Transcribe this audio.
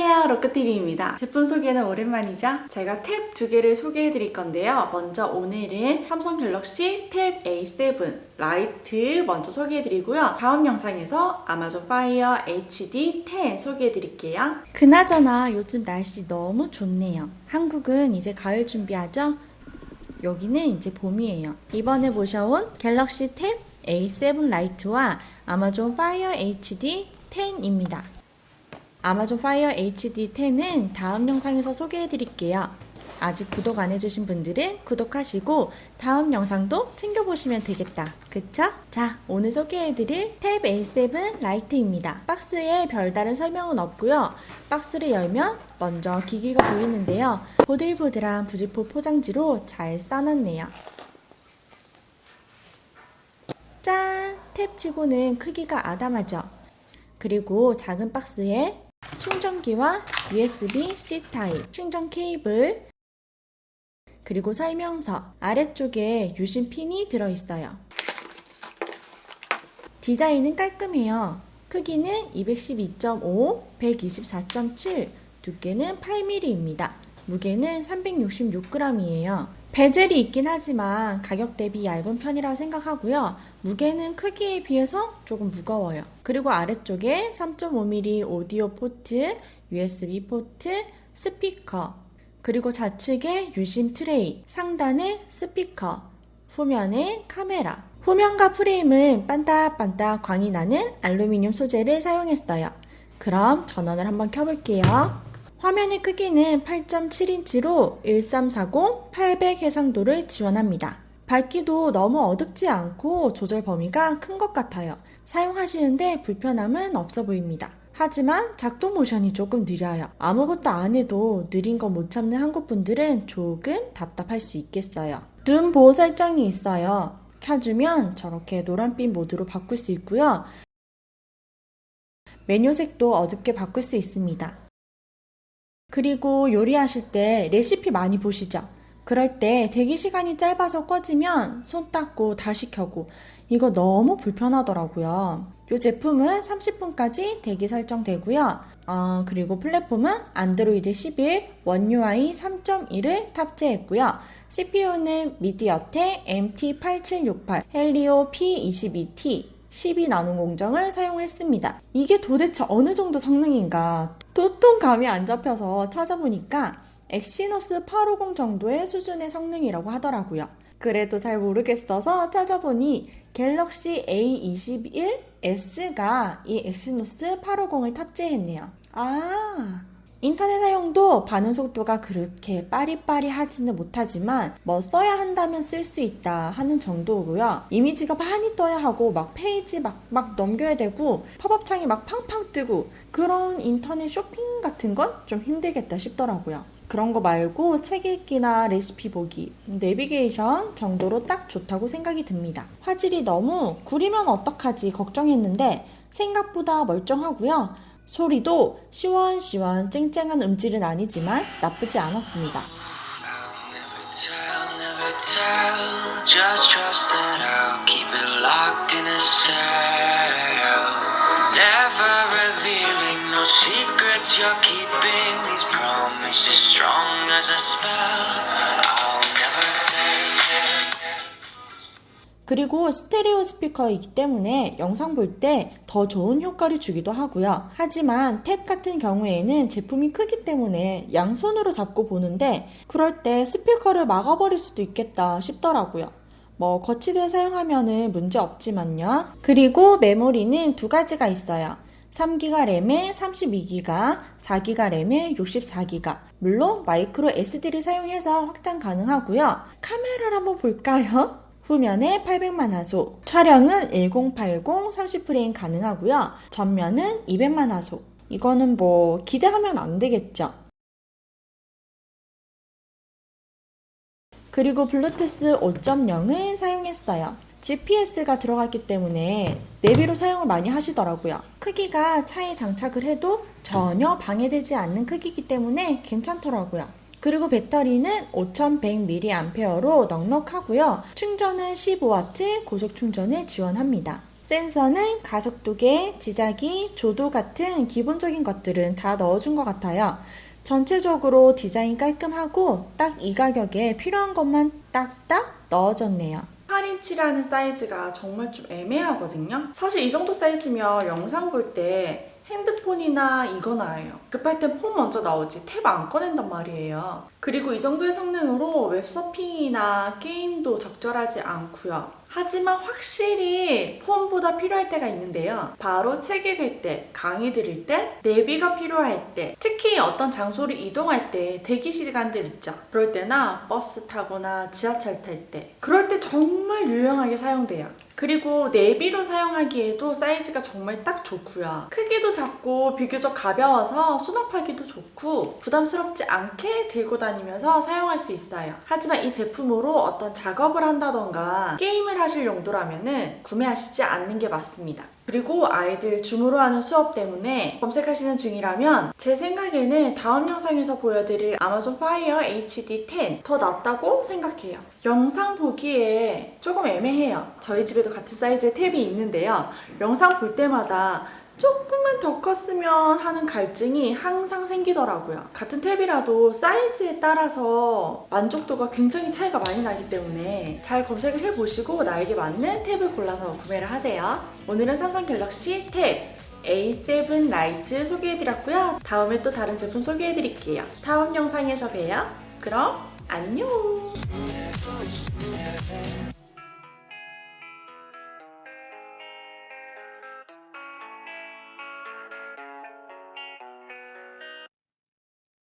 안녕하세요 로크TV입니다. 제품 소개는 오랜만이죠? 제가 탭 두 개를 소개해 드릴 건데요. 먼저 오늘은 삼성 갤럭시 탭 A7 라이트 먼저 소개해 드리고요. 다음 영상에서 아마존 파이어 HD 10 소개해 드릴게요. 그나저나 요즘 날씨 너무 좋네요. 한국은 이제 가을 준비하죠? 여기는 이제 봄이에요. 이번에 모셔온 갤럭시 탭 A7 라이트와 아마존 파이어 HD 10입니다 아마존 파이어 HD 10은 다음 영상에서 소개해 드릴게요. 아직 구독 안 해주신 분들은 구독하시고 다음 영상도 챙겨보시면 되겠다. 그쵸? 자, 오늘 소개해 드릴 탭 A7 라이트입니다. 박스에 별다른 설명은 없고요. 박스를 열면 먼저 기기가 보이는데요. 보들보들한 부직포 포장지로 잘 싸놨네요. 짠! 탭치고는 크기가 아담하죠? 그리고 작은 박스에 충전기와 USB-C 타입, 충전 케이블, 그리고 설명서, 아래쪽에 유심 핀이 들어있어요. 디자인은 깔끔해요. 크기는 212.5, 124.7, 두께는 8mm입니다. 무게는 366g이에요. 베젤이 있긴 하지만 가격 대비 얇은 편이라고 생각하고요. 무게는 크기에 비해서 조금 무거워요. 그리고 아래쪽에 3.5mm 오디오 포트, USB 포트, 스피커, 그리고 좌측에 유심 트레이, 상단에 스피커, 후면에 카메라. 후면과 프레임은 반딱반딱 광이 나는 알루미늄 소재를 사용했어요. 그럼 전원을 한번 켜볼게요. 화면의 크기는 8.7인치로 1340, 800 해상도를 지원합니다. 밝기도 너무 어둡지 않고 조절 범위가 큰 것 같아요. 사용하시는데 불편함은 없어 보입니다. 하지만 작동 모션이 조금 느려요. 아무것도 안 해도 느린 거 못 참는 한국 분들은 조금 답답할 수 있겠어요. 눈 보호 설정이 있어요. 켜주면 저렇게 노란빛 모드로 바꿀 수 있고요. 메뉴 색도 어둡게 바꿀 수 있습니다. 그리고 요리하실 때 레시피 많이 보시죠? 그럴 때 대기 시간이 짧아서 꺼지면 손 닦고 다시 켜고 이거 너무 불편하더라고요. 이 제품은 30분까지 대기 설정되고요. 어, 그리고 플랫폼은 안드로이드 11, 원 UI 3.1을 탑재했고요. CPU는 미디어텍 MT8768 헬리오 P22T 12나노 공정을 사용했습니다. 이게 도대체 어느 정도 성능인가 도통 감이 안 잡혀서 찾아보니까 엑시노스 850 정도의 수준의 성능이라고 하더라고요. 그래도 잘 모르겠어서 찾아보니 갤럭시 A21S가 이 엑시노스 850을 탑재했네요. 아, 인터넷 사용도 반응 속도가 그렇게 빠리빠리하지는 못하지만 뭐 써야 한다면 쓸 수 있다 하는 정도고요. 이미지가 많이 떠야 하고 막 페이지 막, 막 넘겨야 되고 팝업 창이 막 팡팡 뜨고 그런 인터넷 쇼핑 같은 건 좀 힘들겠다 싶더라고요. 그런 거 말고 책 읽기나 레시피 보기, 내비게이션 정도로 딱 좋다고 생각이 듭니다. 화질이 너무 구리면 어떡하지 걱정했는데 생각보다 멀쩡하고요. 소리도 시원시원 쨍쨍한 음질은 아니지만 나쁘지 않았습니다. 그리고 스테레오 스피커이기 때문에 영상 볼 때 더 좋은 효과를 주기도 하고요. 하지만 탭 같은 경우에는 제품이 크기 때문에 양손으로 잡고 보는데 그럴 때 스피커를 막아버릴 수도 있겠다 싶더라고요. 뭐 거치대 사용하면은 문제 없지만요. 그리고 메모리는 두 가지가 있어요. 3기가 램에 32기가, 4기가 램에 64기가. 물론 마이크로 SD를 사용해서 확장 가능하고요. 카메라를 한번 볼까요? 후면에 800만 화소, 촬영은 1080 30프레임 가능하고요. 전면은 200만 화소. 이거는 뭐 기대하면 안 되겠죠. 그리고 블루투스 5.0을 사용했어요. GPS가 들어갔기 때문에 내비로 사용을 많이 하시더라고요. 크기가 차에 장착을 해도 전혀 방해되지 않는 크기이기 때문에 괜찮더라고요. 그리고 배터리는 5100mAh로 넉넉하고요. 충전은 15W 고속 충전을 지원합니다. 센서는 가속도계, 지자기, 조도 같은 기본적인 것들은 다 넣어준 것 같아요. 전체적으로 디자인 깔끔하고 딱 이 가격에 필요한 것만 딱딱 넣어줬네요. 8인치라는 사이즈가 정말 좀 애매하거든요. 사실 이 정도 사이즈면 영상 볼때 핸드폰이나 이거나 해요. 급할 땐 폰 먼저 나오지 탭 안 꺼낸단 말이에요. 그리고 이 정도의 성능으로 웹서핑이나 게임도 적절하지 않고요. 하지만 확실히 폰보다 필요할 때가 있는데요. 바로 책 읽을 때, 강의 들을 때, 내비가 필요할 때, 특히 어떤 장소를 이동할 때 대기 시간들 있죠. 그럴 때나 버스 타거나 지하철 탈 때. 그럴 때 정말 유용하게 사용돼요. 그리고 내비로 사용하기에도 사이즈가 정말 딱 좋고요. 크기도 작고 비교적 가벼워서 수납하기도 좋고 부담스럽지 않게 들고 다니면서 사용할 수 있어요. 하지만 이 제품으로 어떤 작업을 한다던가 게임을 하실 용도라면은 구매하시지 않는 게 맞습니다. 그리고 아이들 줌으로 하는 수업 때문에 검색하시는 중이라면 제 생각에는 다음 영상에서 보여드릴 아마존 파이어 HD 10 더 낫다고 생각해요. 영상 보기에 조금 애매해요. 저희 집에도 같은 사이즈의 탭이 있는데요. 영상 볼 때마다 조금만 더 컸으면 하는 갈증이 항상 생기더라고요. 같은 탭이라도 사이즈에 따라서 만족도가 굉장히 차이가 많이 나기 때문에 잘 검색을 해보시고 나에게 맞는 탭을 골라서 구매를 하세요. 오늘은 삼성 갤럭시 탭 A7 라이트 소개해드렸고요. 다음에 또 다른 제품 소개해드릴게요. 다음 영상에서 봬요. 그럼 안녕!